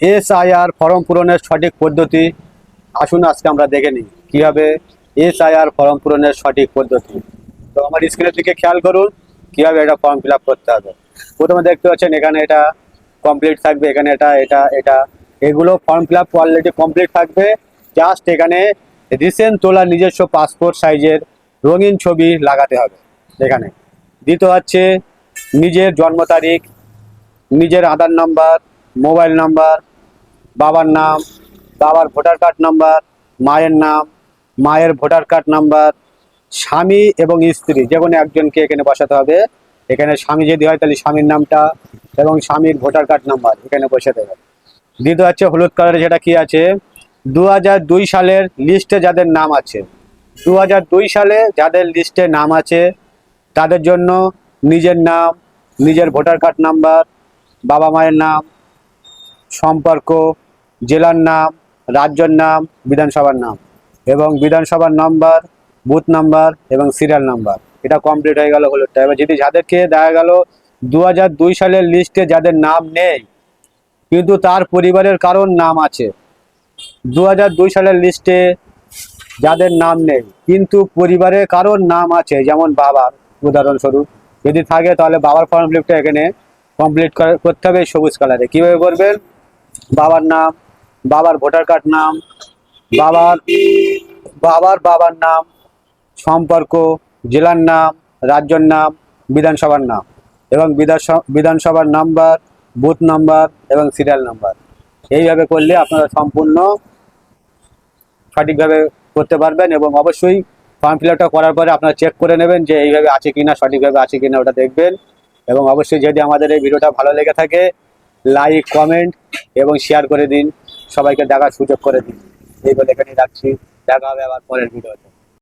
SIR form পূরণের সঠিক পদ্ধতি, আসুন আজকে আমরা দেখে নিই কীভাবে এসআইআর ফর্ম পূরণের সঠিক পদ্ধতি। তো আমার স্ক্রিনের দিকে খেয়াল করুন, কীভাবে এটা ফর্ম ফিল করতে হবে। প্রথমে দেখতে পাচ্ছেন এখানে এটা কমপ্লিট থাকবে, এখানে এটা এটা এটা। এগুলো form fill up already complete থাকবে। জাস্ট এখানে রিসেন্ট তোলা নিজস্ব পাসপোর্ট সাইজের রঙিন ছবি লাগাতে হবে, এখানে। দ্বিতীয় হচ্ছে নিজের জন্ম তারিখ, নিজের আধার নাম্বার মোবাইল নাম্বার বাবার নাম, বাবার ভোটার কার্ড নাম্বার, মায়ের নাম, মায়ের ভোটার কার্ড নাম্বার, স্বামী এবং স্ত্রী, যে কোনো একজনকে এখানে বসাতে হবে। এখানে স্বামী যদি হয় তাহলে স্বামীর নামটা এবং স্বামীর ভোটার কার্ড নাম্বার এখানে বসাতে হবে। দ্বিতীয় হচ্ছে হলুদ কালারে যেটা কি আছে? দু সালের লিস্টে যাদের নাম আছে দু সালে যাদের লিস্টে নাম আছে, তাদের জন্য নিজের নাম, নিজের ভোটার কার্ড নাম্বার, বাবা মায়ের নাম, সম্পর্ক জেলার নাম, রাজ্যের নাম, বিধানসভার নাম এবং বিধানসভার নাম্বার, বুথ নাম্বার এবং সিরিয়াল নাম্বার। এটা কমপ্লিট হয়ে গেল হলুদটা। এবার যদি যাদেরকে দেখা গেল দু সালের লিস্টে যাদের নাম নেই, কিন্তু তার পরিবারের কারণ নাম আছে দু সালের লিস্টে যাদের নাম নেই, কিন্তু পরিবারের কারোর নাম আছে, যেমন বাবার উদাহরণস্বরূপ। যদি থাকে তাহলে বাবার ফর্ম ফিলিপটা এখানে কমপ্লিট করতে হবে সবুজ কালারে কীভাবে করবেন? বাবার নাম বাবার ভোটার কার্ড নাম, বাবার বাবার বাবার নাম, সম্পর্ক, জেলার নাম, রাজ্যের নাম, বিধানসভার নাম এবং বিধানস- বিধানসভার নাম্বার, বুথ নাম্বার এবং সিরিয়াল নাম্বার। এইভাবে করলে আপনারা সম্পূর্ণ সঠিকভাবে করতে পারবেন এবং অবশ্যই ফর্ম ফিল করার পরে আপনারা চেক করে নেবেন যে এইভাবে আছে কিনা, সঠিকভাবে আছে কিনা ওটা দেখবেন এবং অবশ্যই যদি আমাদের এই ভিডিওটা ভালো লেগে থাকে লাইক কমেন্ট এবং শেয়ার করে দিন। সবাইকে দেখার সুযোগ করে দিন। এই বলে এখানে রাখছি। দেখা হবে আবার পরের ভিডিওতে